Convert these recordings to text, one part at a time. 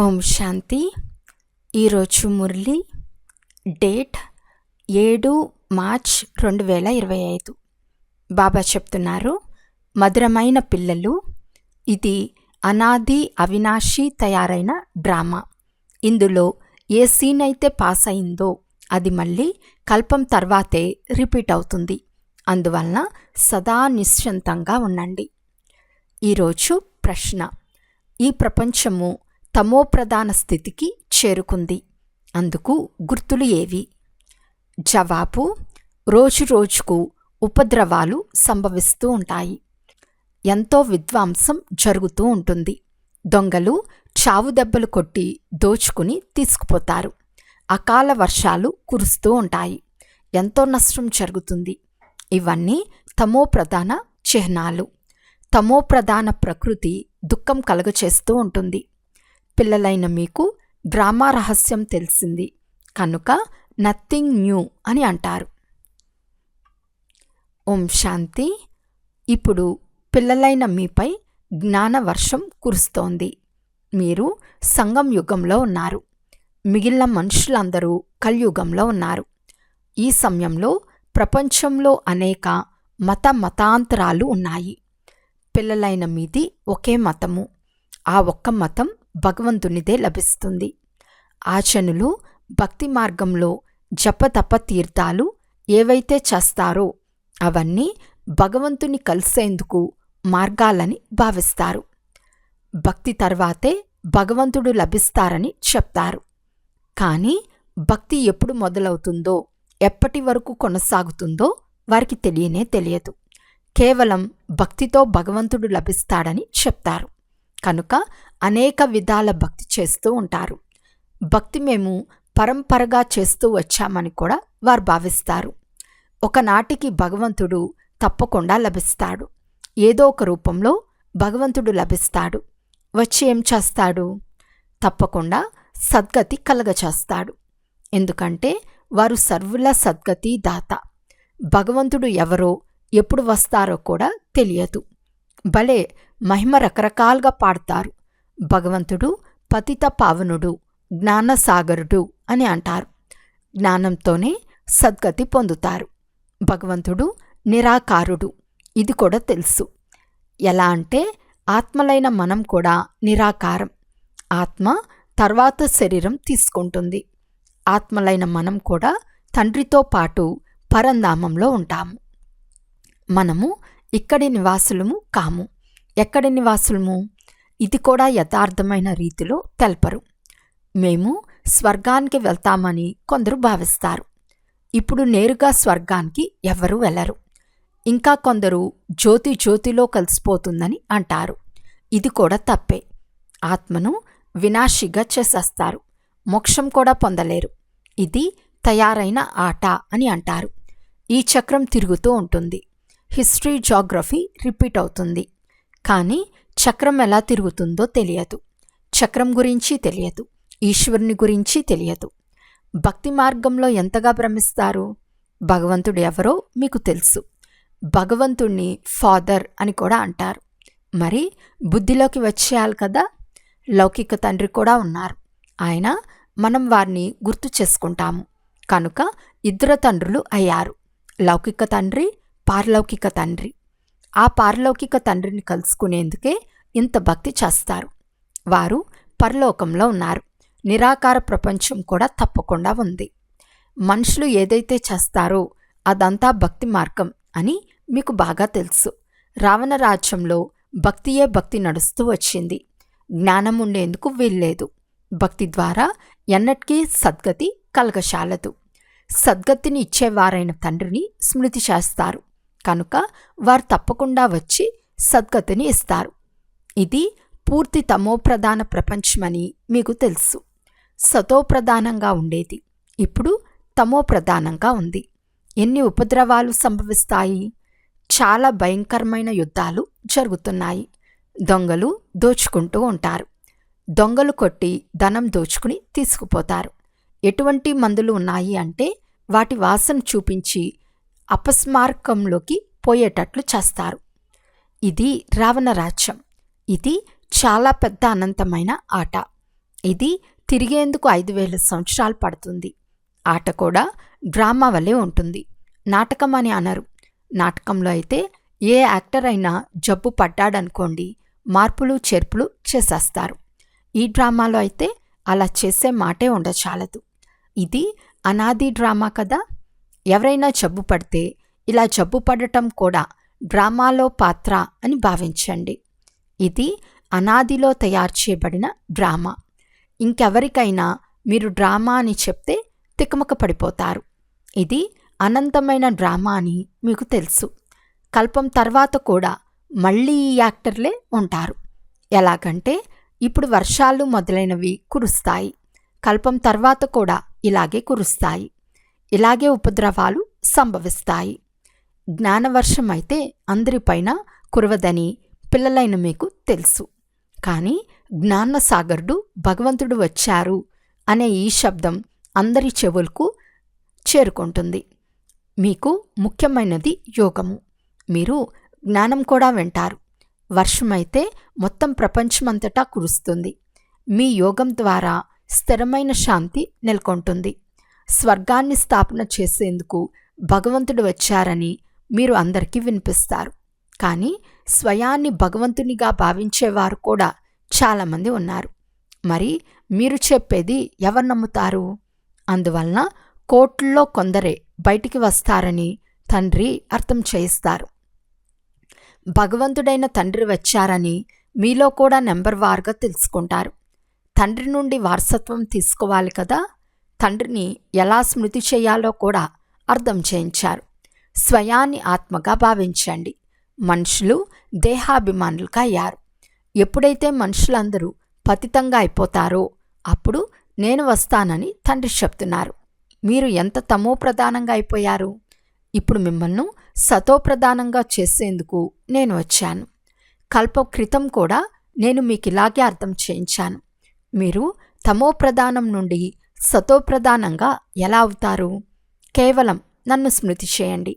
ఓం శాంతి. ఈరోజు మురళి డేట్ ఏడు మార్చ్ రెండు వేల ఇరవై ఐదు. బాబా చెప్తున్నారు మధురమైన పిల్లలు ఇది అనాది అవినాశి తయారైన డ్రామా. ఇందులో ఏ సీన్ అయితే పాస్ అయిందో అది మళ్ళీ కల్పం తర్వాతే రిపీట్ అవుతుంది. అందువలన సదా నిశ్చంతంగా ఉండండి. ఈరోజు ప్రశ్న ఈ ప్రపంచము తమో ప్రధాన స్థితికి చేరుకుంది. అందుకు గుర్తులు ఏవి? జవాబు రోజు రోజుకు ఉపద్రవాలు సంభవిస్తూ ఉంటాయి. ఎంతో విద్వాంసం జరుగుతూ ఉంటుంది. దొంగలు చావు దెబ్బలు కొట్టి దోచుకుని తీసుకుపోతారు. అకాల వర్షాలు కురుస్తూ ఉంటాయి. ఎంతో నష్టం జరుగుతుంది. ఇవన్నీ తమో ప్రధాన చిహ్నాలు. తమో ప్రధాన ప్రకృతి దుఃఖం కలుగచేస్తూ ఉంటుంది. పిల్లలైన మీకు డ్రామా రహస్యం తెలిసింది. కనుక నథింగ్ న్యూ అని అంటారు. ఓం శాంతి. ఇప్పుడు పిల్లలైన మీపై జ్ఞాన వర్షం కురుస్తోంది. మీరు సంగం యుగంలో ఉన్నారు. మిగిలిన మనుషులందరూ కలియుగంలో ఉన్నారు. ఈ సమయంలో ప్రపంచంలో అనేక మత మతాంతరాలు ఉన్నాయి. పిల్లలైన మీది ఒకే మతము. ఆ ఒక్క మతం భగవంతునిదే లభిస్తుంది. ఆచనులు భక్తి మార్గంలో జపతప తీర్థాలు ఏవైతే చేస్తారో అవన్నీ భగవంతుని కలిసేందుకు మార్గాలని భావిస్తారు. భక్తి తర్వాతే భగవంతుడు లభిస్తారని చెప్తారు. కానీ భక్తి ఎప్పుడు మొదలవుతుందో ఎప్పటి వరకు కొనసాగుతుందో వారికి తెలియనే తెలియదు. కేవలం భక్తితో భగవంతుడు లభిస్తాడని చెప్తారు. కనుక అనేక విధాల భక్తి చేస్తూ ఉంటారు. భక్తి మేము పరంపరగా చేస్తూ వచ్చామని కూడా వారు భావిస్తారు. ఒకనాటికి భగవంతుడు తప్పకుండా లభిస్తాడు. ఏదో ఒక రూపంలో భగవంతుడు లభిస్తాడు. వచ్చి ఏం చేస్తాడు? తప్పకుండా సద్గతి కలగచేస్తాడు ఎందుకంటే వారు సర్వుల సద్గతి దాత. భగవంతుడు ఎవరో ఎప్పుడు వస్తారో కూడా తెలియదు. భలే మహిమ రకరకాలుగా పాడతారు. భగవంతుడు పతిత పావనుడు జ్ఞానసాగరుడు అని అంటారు. జ్ఞానంతోనే సద్గతి పొందుతారు. భగవంతుడు నిరాకారుడు ఇది కూడా తెలుసు. ఎలా అంటే ఆత్మలైన మనం కూడా నిరాకారం. ఆత్మ తర్వాత శరీరం తీసుకుంటుంది. ఆత్మలైన మనం కూడా తండ్రితో పాటు పరంధామంలో ఉంటాము. మనము ఇక్కడి నివాసులము కాము. ఎక్కడి నివాసులము? ఇది కూడా యథార్థమైన రీతిలో తెలపరు. మేము స్వర్గానికి వెళ్తామని కొందరు భావిస్తారు. ఇప్పుడు నేరుగా స్వర్గానికి ఎవరు వెళ్ళరు ఇంకా కొందరు జ్యోతి జ్యోతిలో కలిసిపోతుందని అంటారు. ఇది కూడా తప్పే. ఆత్మను వినాశిగా చేసేస్తారు. మోక్షం కూడా పొందలేరు. ఇది తయారైన ఆట అని అంటారు. ఈ చక్రం తిరుగుతూ ఉంటుంది. హిస్టరీ జాగ్రఫీ రిపీట్ అవుతుంది. కానీ చక్రం ఎలా తిరుగుతుందో తెలియదు. చక్రం గురించి తెలియదు. ఈశ్వరుని గురించి తెలియదు. భక్తి మార్గంలో ఎంతగా భ్రమిస్తారు? భగవంతుడు ఎవరో మీకు తెలుసు. భగవంతుణ్ణి ఫాదర్ అని కూడా అంటారు. మరి బుద్ధిలోకి వచ్చేయాలి కదా? లౌకిక తండ్రి కూడా ఉన్నారు. ఆయన మనం వారిని గుర్తు చేసుకుంటాము. కనుక ఇద్దరు తండ్రులు అయ్యారు. లౌకిక తండ్రి పారలౌకిక తండ్రి. ఆ పారలౌకిక తండ్రిని కలుసుకునేందుకే ఇంత భక్తి చేస్తారు. వారు పరలోకంలో ఉన్నారు. నిరాకార ప్రపంచం కూడా తప్పకుండా ఉంది. మనుషులు ఏదైతే చేస్తారో అదంతా భక్తి మార్గం అని మీకు బాగా తెలుసు. రావణ రాజ్యంలో భక్తియే భక్తి నడుస్తూ వచ్చింది. జ్ఞానం ఉండేందుకు వీల్లేదు. భక్తి ద్వారా ఎన్నటికీ సద్గతి కలగశాలదు. సద్గతిని ఇచ్చేవారైన తండ్రిని స్మృతి చేస్తారు. కనుక వారు తప్పకుండా వచ్చి సద్గతిని ఇస్తారు. ఇది పూర్తి తమోప్రధాన ప్రపంచమని మీకు తెలుసు. సతోప్రధానంగా ఉండేది. ఇప్పుడు తమోప్రధానంగా ఉంది. ఎన్ని ఉపద్రవాలు సంభవిస్తాయి? చాలా భయంకరమైన యుద్ధాలు జరుగుతున్నాయి. దొంగలు దోచుకుంటూ ఉంటారు. దొంగలు కొట్టి ధనం దోచుకుని తీసుకుపోతారు. ఎటువంటి మందులు ఉన్నాయి అంటే వాటి వాసన చూపించి అపస్మారకంలోకి పోయేటట్లు చేస్తారు. ఇది రావణ రాజ్యం. ఇది చాలా పెద్ద అనంతమైన ఆట. ఇది తిరిగేందుకు ఐదు వేల సంవత్సరాలు పడుతుంది. ఆట కూడా డ్రామా వలె ఉంటుంది. నాటకం అని అనరు. నాటకంలో అయితే ఏ యాక్టర్ అయినా జబ్బు పడ్డాడనుకోండి మార్పులు చేర్పులు చేసేస్తారు. ఈ డ్రామాలో అయితే అలా చేసే మాటే ఉండచాలదు. ఇది అనాది డ్రామా కదా? ఎవరైనా జబ్బు పడితే ఇలా జబ్బు పడటం కూడా డ్రామాలో పాత్ర అని భావించండి. ఇది అనాదిలో తయారు చేయబడిన డ్రామా. ఇంకెవరికైనా మీరు డ్రామా అని చెప్తే తికమక పడిపోతారు. ఇది అనంతమైన డ్రామా అని మీకు తెలుసు. కల్పం తర్వాత కూడా మళ్ళీ ఈ యాక్టర్లే ఉంటారు. ఎలాగంటే ఇప్పుడు వర్షాలు మొదలైనవి కురుస్తాయి. కల్పం తర్వాత కూడా ఇలాగే కురుస్తాయి. ఇలాగే ఉపద్రవాలు సంభవిస్తాయి. జ్ఞానవర్షం అయితే అందరిపైన కురవదని పిల్లలైన మీకు తెలుసు. కానీ జ్ఞానసాగరుడు భగవంతుడు వచ్చారు అనే ఈ శబ్దం అందరి చెవులకు చేరుకుంటుంది. మీకు ముఖ్యమైనది యోగము. మీరు జ్ఞానం కూడా వింటారు. వర్షమైతే మొత్తం ప్రపంచమంతటా కురుస్తుంది. మీ యోగం ద్వారా స్థిరమైన శాంతి నెలకొంటుంది. స్వర్గాన్ని స్థాపన చేసేందుకు భగవంతుడు వచ్చారని మీరు అందరికీ వినిపిస్తారు. కానీ స్వయాన్ని భగవంతునిగా భావించేవారు కూడా చాలామంది ఉన్నారు. మరి మీరు చెప్పేది ఎవరు నమ్ముతారు? అందువలన కోట్లలో కొందరే బయటికి వస్తారని తండ్రి అర్థం చేయిస్తారు. భగవంతుడైన తండ్రి వచ్చారని మీలో కూడా నెంబర్ వార్గా తెలుసుకుంటారు. తండ్రి నుండి వారసత్వం తీసుకోవాలి కదా? తండ్రిని ఎలా స్మృతి చేయాలో కూడా అర్థం చేయించారు. స్వయాన్ని ఆత్మగా భావించండి. మనుషులు దేహాభిమానులుగా అయ్యారు. ఎప్పుడైతే మనుషులందరూ పతితంగా అయిపోతారో అప్పుడు నేను వస్తానని తండ్రి చెప్తున్నారు. మీరు ఎంత తమో ప్రధానంగా అయిపోయారు? ఇప్పుడు మిమ్మల్ని సతో ప్రధానంగా చేసేందుకు నేను వచ్చాను. కల్ప క్రితం కూడా నేను మీకు ఇలాగే అర్థం చేయించాను. మీరు తమో ప్రధానం నుండి సతోప్రధానంగా ఎలా అవుతారు? కేవలం నన్ను స్మృతి చేయండి.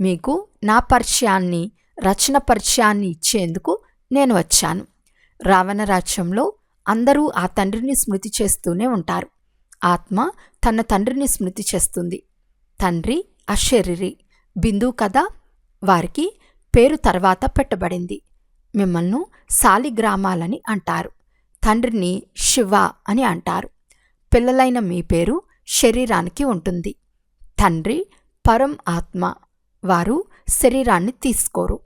మీకు నా పరిచయాన్ని రచన పరిచయాన్ని ఇచ్చేందుకు నేను వచ్చాను. రావణ రాజ్యంలో అందరూ ఆ తండ్రిని స్మృతి చేస్తూనే ఉంటారు. ఆత్మ తన తండ్రిని స్మృతి చేస్తుంది. తండ్రి అశరీరి. బిందు కదా వారికి పేరు తర్వాత పెట్టబడింది. మిమ్మల్ని సాలిగ్రామాలని అంటారు. తండ్రిని శివ అని అంటారు. పిల్లలైన మీ పేరు శరీరానికి ఉంటుంది. తండ్రి పరం ఆత్మ. వారు శరీరాన్ని తీసుకోరు.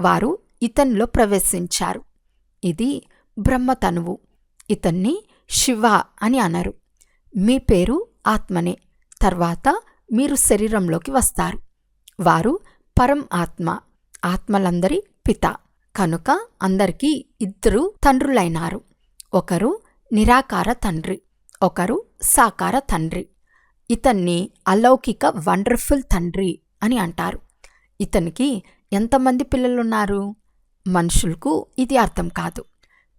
వారు ఇతనిలో ప్రవేశించారు. ఇది బ్రహ్మతనువు ఇతన్ని శివ అని అనరు. మీ పేరు ఆత్మనే. తర్వాత మీరు శరీరంలోకి వస్తారు. వారు పరం ఆత్మ. ఆత్మలందరి పిత. కనుక అందరికీ ఇద్దరు తండ్రులైనారు. ఒకరు నిరాకార తండ్రి. ఒకరు సాకార తండ్రి ఇతన్ని అలౌకిక వండర్ఫుల్ తండ్రి అని అంటారు. ఇతనికి ఎంతమంది పిల్లలున్నారు? మనుషులకు ఇది అర్థం కాదు.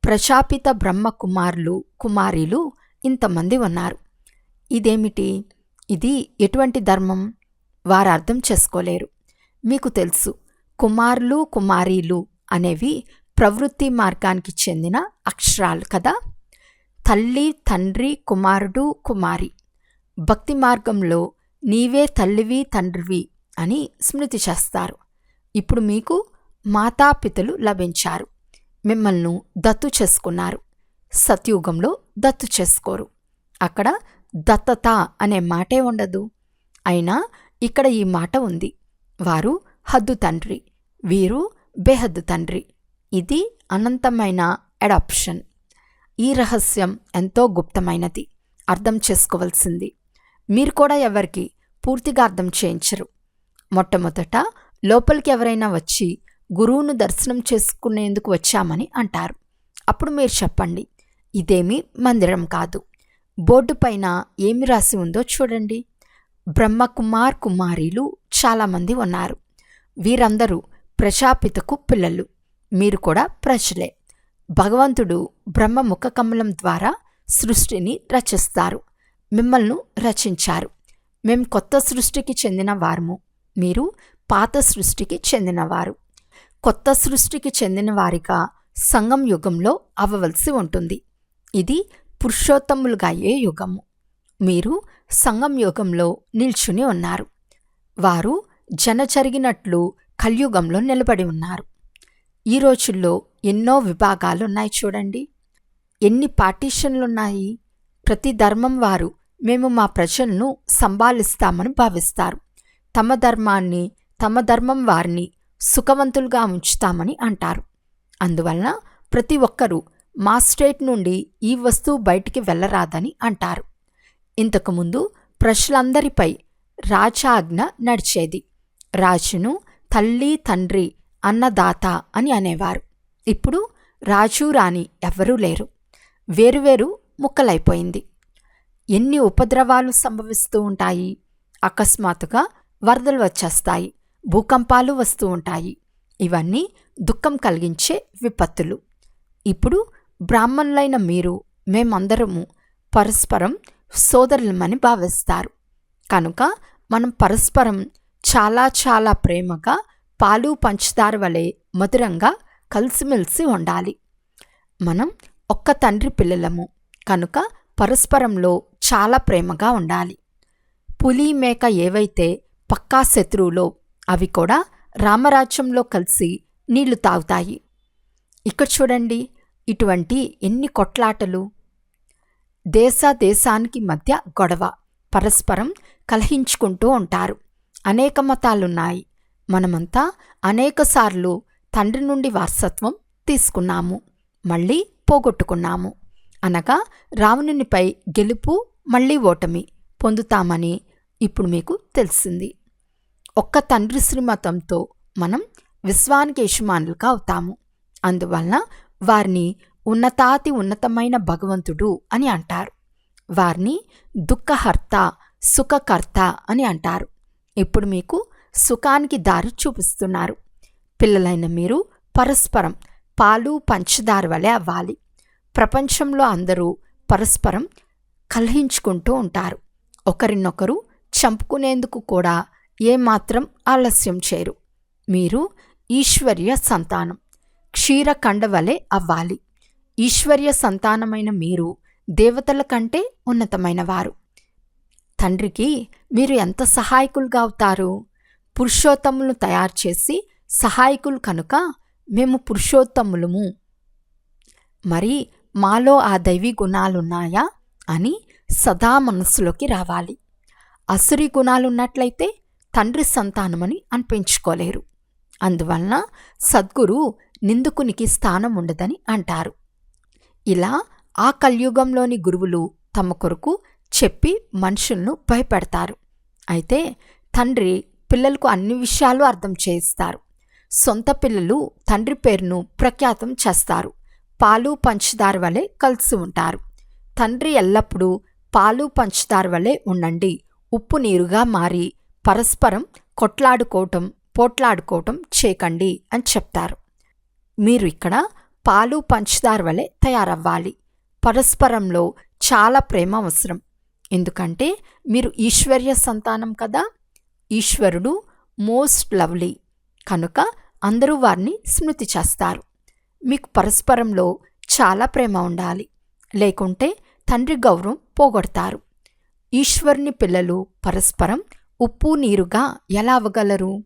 ప్రశాపిత బ్రహ్మ కుమారులు కుమారీలు ఇంతమంది ఉన్నారు. ఇదేమిటి? ఇది ఎటువంటి ధర్మం? వారు అర్థం చేసుకోలేరు. మీకు తెలుసు కుమారులు కుమారీలు అనేవి ప్రవృత్తి మార్గానికి చెందిన అక్షరాలు కదా? తల్లి తండ్రి కుమారుడు కుమారి. భక్తి మార్గంలో నీవే తల్లివి తండ్రివి అని స్మృతి చేస్తారు. ఇప్పుడు మీకు మాతాపితలు లభించారు. మిమ్మల్ని దత్తు చేసుకున్నారు. సత్యుగంలో దత్తు చేసుకోరు. అక్కడ దత్తత అనే మాటే ఉండదు. అయినా ఇక్కడ ఈ మాట ఉంది. వారు హద్దు తండ్రి వీరు బేహద్దు తండ్రి. ఇది అనంతమైన అడాప్షన్. ఈ రహస్యం ఎంతో గుప్తమైనది. అర్థం చేసుకోవలసింది. మీరు కూడా ఎవరికి పూర్తిగా అర్థం చేయించరు. మొట్టమొదట లోపలికి ఎవరైనా వచ్చి గురువును దర్శనం చేసుకునేందుకు వచ్చామని అంటారు. అప్పుడు మీరు చెప్పండి. ఇదేమీ మందిరం కాదు. బోర్డు పైన ఏమి రాసి ఉందో చూడండి. బ్రహ్మకుమార్ కుమారీలు చాలామంది ఉన్నారు. వీరందరూ ప్రజాపితకు పిల్లలు. మీరు కూడా ప్రజలే. భగవంతుడు బ్రహ్మ ముఖ కమలం ద్వారా సృష్టిని రచిస్తారు. మిమ్మల్ని రచించారు. మేం కొత్త సృష్టికి చెందిన వారము మీరు పాత సృష్టికి చెందినవారు. కొత్త సృష్టికి చెందిన వారిగా సంగం యుగంలో అవ్వవలసి ఉంటుంది. ఇది పురుషోత్తములుగా అయ్యే యుగము. మీరు సంగం యుగంలో నిల్చుని ఉన్నారు. వారు జన జరిగినట్లు కలియుగంలో నిలబడి ఉన్నారు. ఈ రోజుల్లో ఎన్నో విభాగాలు ఉన్నాయి చూడండి. ఎన్ని పార్టీషన్లున్నాయి. ప్రతి ధర్మం వారు మేము మా ప్రజలను సంభాలిస్తామని భావిస్తారు. తమ ధర్మాన్ని తమ ధర్మం వారిని సుఖవంతులుగా ఉంచుతామని అంటారు. అందువలన ప్రతి ఒక్కరూ మా స్టేట్ నుండి ఈ వస్తువు బయటికి వెళ్ళరాదని అంటారు. ఇంతకుముందు ప్రజలందరిపై రాజాజ్ఞ నడిచేది. రాజును తల్లి తండ్రి అన్నదాత అని అనేవారు. ఇప్పుడు రాజు రాణి ఎవ్వరూ లేరు. వేరువేరు ముక్కలైపోయింది. ఎన్ని ఉపద్రవాలు సంభవిస్తూ ఉంటాయి? అకస్మాత్తుగా వరదలు వచ్చేస్తాయి. భూకంపాలు వస్తూ ఉంటాయి. ఇవన్నీ దుఃఖం కలిగించే విపత్తులు. ఇప్పుడు బ్రాహ్మణులైన మీరు మేమందరము పరస్పరం సోదరులమని భావిస్తారు. కనుక మనం పరస్పరం చాలా చాలా ప్రేమగా పాలు పంచదార వలె మధురంగా కలిసిమెలిసి ఉండాలి మనం ఒక్క తండ్రి పిల్లలము కనుక పరస్పరంలో చాలా ప్రేమగా ఉండాలి. పులి మేక ఏవైతే పక్కా శత్రువులో అవి కూడా రామరాజ్యంలో కలిసి నీళ్ళు తాగుతాయి. ఇక్కడ చూడండి ఇటువంటి ఎన్ని కొట్లాటలు. దేశ దేశానికి మధ్య గొడవ పరస్పరం కలహించుకుంటూ ఉంటారు. అనేక మతాలున్నాయి. మనమంతా అనేకసార్లు తండ్రి నుండి వారసత్వం తీసుకున్నాము మళ్ళీ పోగొట్టుకున్నాము. అనగా రావణునిపై గెలుపు మళ్ళీ ఓటమి పొందుతామని ఇప్పుడు మీకు తెలిసింది. ఒక్క తండ్రి శ్రీమతంతో మనం విశ్వానికి యజమానులుగా అవుతాము. అందువలన వారిని ఉన్నతాతి ఉన్నతమైన భగవంతుడు అని అంటారు. వారిని దుఃఖహర్త సుఖకర్త అని అంటారు. ఇప్పుడు మీకు సుఖానికి దారి చూపిస్తున్నారు. పిల్లలైన మీరు పరస్పరం పాలు పంచదార వలె అవ్వాలి. ప్రపంచంలో అందరూ పరస్పరం కలహించుకుంటూ ఉంటారు. ఒకరినొకరు చంపుకునేందుకు కూడా ఏమాత్రం ఆలస్యం చేయరు. మీరు ఈశ్వర్య సంతానం. క్షీరఖండ వలె అవ్వాలి. ఈశ్వర్య సంతానమైన మీరు దేవతల కంటే ఉన్నతమైన వారు తండ్రికి మీరు ఎంత సహాయకులుగా అవుతారు? పురుషోత్తములను తయారు చేసి సహాయకులు కనుక మేము పురుషోత్తములము. మరి మాలో ఆ దైవీ గుణాలున్నాయా అని సదా మనస్సులోకి రావాలి. అసురి గుణాలున్నట్లయితే తండ్రి సంతానమని అనిపించుకోలేరు అందువలన సద్గురు నిందుకునికి స్థానం ఉండదని అంటారు. ఇలా ఆ కలియుగంలోని గురువులు తమ కొరకు చెప్పి మనుషులను భయపెడతారు. అయితే తండ్రి పిల్లలకు అన్ని విషయాలు అర్థం చేయిస్తారు. సొంత పిల్లలు తండ్రి పేరును ప్రఖ్యాతం చేస్తారు. పాలు పంచదార వలె కలిసి ఉంటారు. తండ్రి ఎల్లప్పుడూ పాలు పంచదార వలె ఉండండి. ఉప్పు నీరుగా మారి పరస్పరం కొట్లాడుకోవటం పోట్లాడుకోవటం చేయకండి అని చెప్తారు. మీరు ఇక్కడ పాలు పంచదార వలె తయారవ్వాలి. పరస్పరంలో చాలా ప్రేమ అవసరం. ఎందుకంటే మీరు ఈశ్వర్య సంతానం కదా? ఈశ్వరుడు మోస్ట్ లవ్లీ. కనుక అందరూ వారిని స్మృతి చేస్తారు. మీకు పరస్పరంలో చాలా ప్రేమ ఉండాలి. లేకుంటే తండ్రి గౌరవం పోగొడతారు. ఈశ్వరుని పిల్లలు పరస్పరం ఉప్పు నీరుగా ఎలా అవ్వగలరు?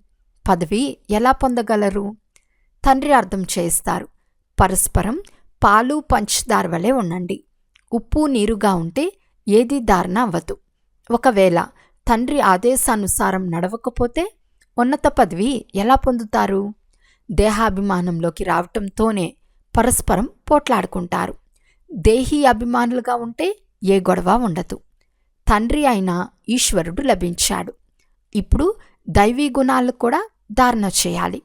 పదవి ఎలా పొందగలరు? తండ్రి అర్థం చేస్తారు. పరస్పరం పాలు పంచదార వలె ఉండండి. ఉప్పు నీరుగా ఉంటే ఏది దారుణ అవ్వదు. ఒకవేళ తండ్రి ఆదేశానుసారం నడవకపోతే ఉన్నత పదవి ఎలా పొందుతారు? దేహాభిమానంలోకి రావటంతోనే పరస్పరం పోట్లాడుకుంటారు. దేహీ అభిమానులుగా ఉంటే ఏ గొడవ ఉండదు. తండ్రి అయిన ఈశ్వరుడు లభించాడు. ఇప్పుడు దైవీ గుణాలు కూడా ధారణ చేయాలి.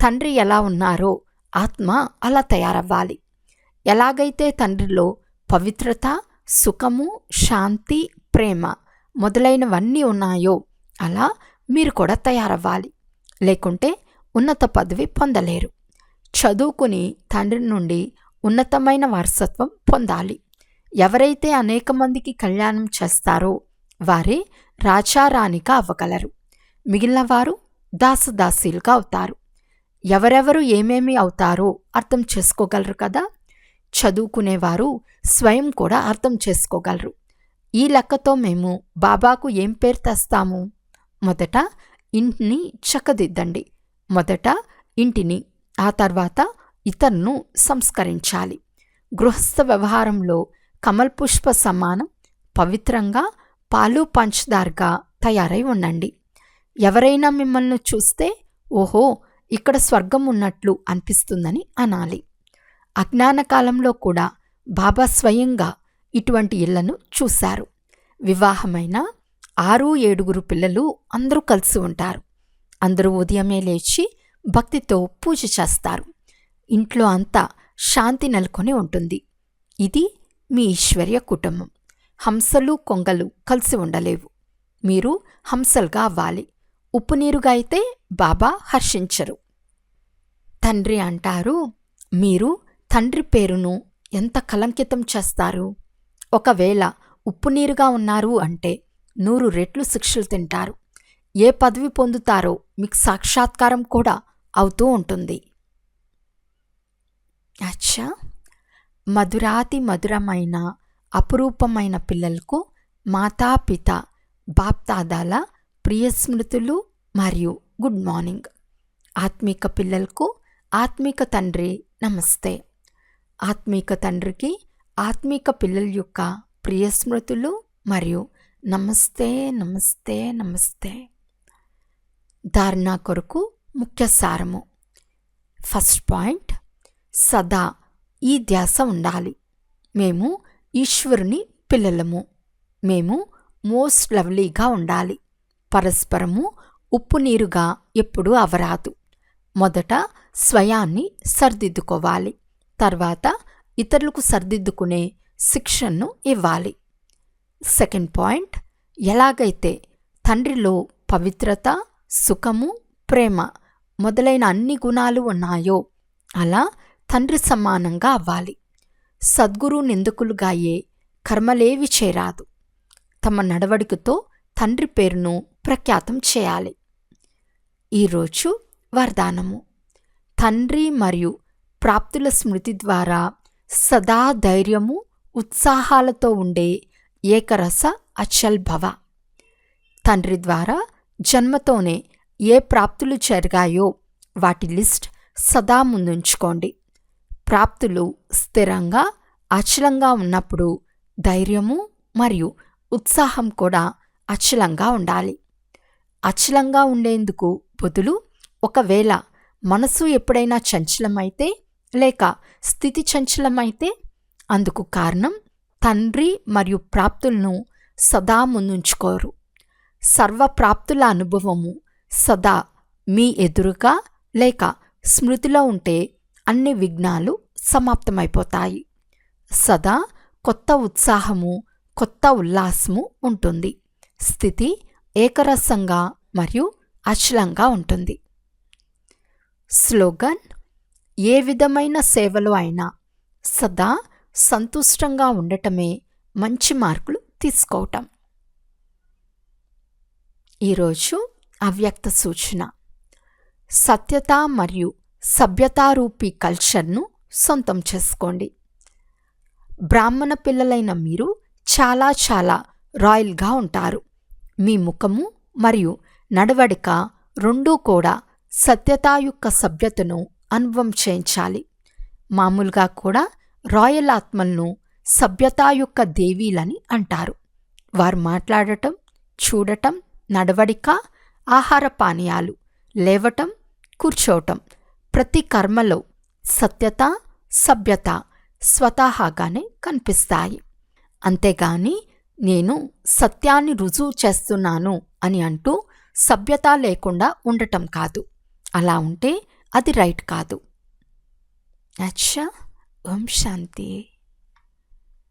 తండ్రి ఎలా ఉన్నారో ఆత్మ అలా తయారవ్వాలి. ఎలాగైతే తండ్రిలో పవిత్రత సుఖము శాంతి ప్రేమ మొదలైనవన్నీ ఉన్నాయో అలా మీరు కూడా తయారవ్వాలి. లేకుంటే ఉన్నత పదవి పొందలేరు. చదువుకుని తండ్రి నుండి ఉన్నతమైన వారసత్వం పొందాలి. ఎవరైతే అనేక మందికి కళ్యాణం చేస్తారో వారే రాచారానిగా అవ్వగలరు. మిగిలిన వారు దాసదాసీలుగా అవుతారు. ఎవరెవరు ఏమేమి అవుతారో అర్థం చేసుకోగలరు కదా? చదువుకునేవారు స్వయం కూడా అర్థం చేసుకోగలరు. ఈ లెక్కతో మేము బాబాకు ఏం పేరు తెస్తాము? మొదట ఇంటిని చక్కదిద్దండి. మొదట ఇంటిని ఆ తర్వాత ఇతరును సంస్కరించాలి. గృహస్థ వ్యవహారంలో కమల్ పుష్ప సమానం పవిత్రంగా పాలు పంచదార్గా తయారై ఉండండి. ఎవరైనా మిమ్మల్ని చూస్తే ఓహో ఇక్కడ స్వర్గం ఉన్నట్లు అనిపిస్తుందని అనాలి. అజ్ఞాన కాలంలో కూడా బాబా స్వయంగా ఇటువంటి ఇళ్ళను చూశారు. వివాహమైన ఆరు ఏడుగురు పిల్లలు అందరూ కలిసి ఉంటారు. అందరూ ఉదయమే లేచి భక్తితో పూజ చేస్తారు. ఇంట్లో అంతా శాంతి నెలకొని ఉంటుంది. ఇది మీ ఈశ్వర్య కుటుంబం. హంసలు కొంగలు కలిసి ఉండలేవు. మీరు హంసలుగా అవ్వాలి. ఉప్పు నీరుగా అయితే బాబా హర్షించరు. తండ్రి అంటారు మీరు తండ్రి పేరును ఎంత కలంకితం చేస్తారు? ఒకవేళ ఉప్పునీరుగా ఉన్నారు అంటే నూరు రెట్లు శిక్షలు తింటారు. ఏ పదవి పొందుతారో మీకు సాక్షాత్కారం కూడా అవుతూ ఉంటుంది. అచ్చా! మధురాతి మధురమైన అపురూపమైన పిల్లలకు మాతాపిత బాప్తాదాల ప్రియ స్మృతులు మరియు గుడ్ మార్నింగ్. ఆత్మిక పిల్లలకు ఆత్మిక తండ్రి నమస్తే. ఆత్మిక తండ్రికి ఆత్మిక పిల్లల యొక్క ప్రియ స్మృతులు మరియు నమస్తే నమస్తే నమస్తే. ధారణ కొరకు ముఖ్య సారము. ఫస్ట్ పాయింట్ సదా ఈ ధ్యాస ఉండాలి. మేము ఈశ్వరుని పిల్లలము. మేము మోస్ట్ లవ్లీగా ఉండాలి. పరస్పరము ఉప్పు నీరుగా ఎప్పుడూ అవరాదు. మొదట స్వయాన్ని సర్దిద్దుకోవాలి. తర్వాత ఇతరులకు సర్దిద్దుకునే శిక్షణను ఇవ్వాలి. సెకండ్ పాయింట్ ఎలాగైతే తండ్రిలో పవిత్రత సుఖము ప్రేమ మొదలైన అన్ని గుణాలు ఉన్నాయో అలా తండ్రి సమానంగా అవ్వాలి. సద్గురు నిందకులుగాయే కర్మలేవి చేరాదు. తమ నడవడికతో తండ్రి పేరును ప్రఖ్యాతం చేయాలి. ఈరోజు వరదానము. తండ్రి మరియు ప్రాప్తుల స్మృతి ద్వారా సదా ధైర్యము ఉత్సాహాలతో ఉండే ఏకరస అచల్ భవ. తండ్రి ద్వారా జన్మతోనే ఏ ప్రాప్తులు జరిగాయో వాటి లిస్ట్ సదా ముందుంచుకోండి. ప్రాప్తులు స్థిరంగా అచలంగా ఉన్నప్పుడు ధైర్యము మరియు ఉత్సాహం కూడా అచలంగా ఉండాలి. అచలంగా ఉండేందుకు బదులు ఒకవేళ మనసు ఎప్పుడైనా చంచలమైతే లేక స్థితి చంచలమైతే అందుకు కారణం తండ్రి మరియు ప్రాప్తులను సదా ముందుంచుకోరు. సర్వప్రాప్తుల అనుభవము సదా మీ ఎదురుగా లేక స్మృతిలో ఉంటే అన్ని విఘ్నాలు సమాప్తమైపోతాయి. సదా కొత్త ఉత్సాహము కొత్త ఉల్లాసము ఉంటుంది. స్థితి ఏకరసంగా మరియు అచలంగా ఉంటుంది. స్లోగన్ ఏ విధమైన సేవలో అయినా సదా సంతుష్టంగా ఉండటమే మంచి మార్కులు తీసుకోవటం. ఈరోజు అవ్యక్త సూచన. సత్యత మరియు సభ్యతారూపీ కల్చర్ను సొంతం చేసుకోండి. బ్రాహ్మణ పిల్లలైన మీరు చాలా చాలా రాయల్గా ఉంటారు. మీ ముఖము మరియు నడవడిక రెండూ కూడా సత్యత యొక్క సభ్యతను అనుభవం చేయించాలి. మామూలుగా కూడా రాయల్ ఆత్మలను సభ్యత యొక్క దేవీలని అంటారు. వారు మాట్లాడటం చూడటం నడవడిక ఆహార పానీయాలు లేవటం కూర్చోవటం ప్రతి కర్మలో సత్యత సభ్యత స్వతహాగానే కనిపిస్తాయి. అంతేగాని నేను సత్యాన్ని రుజువు చేస్తున్నాను అని అంటూ సభ్యత లేకుండా ఉండటం కాదు. అలా ఉంటే అది రైట్ కాదు. అచ్చా ఓం శాంతి.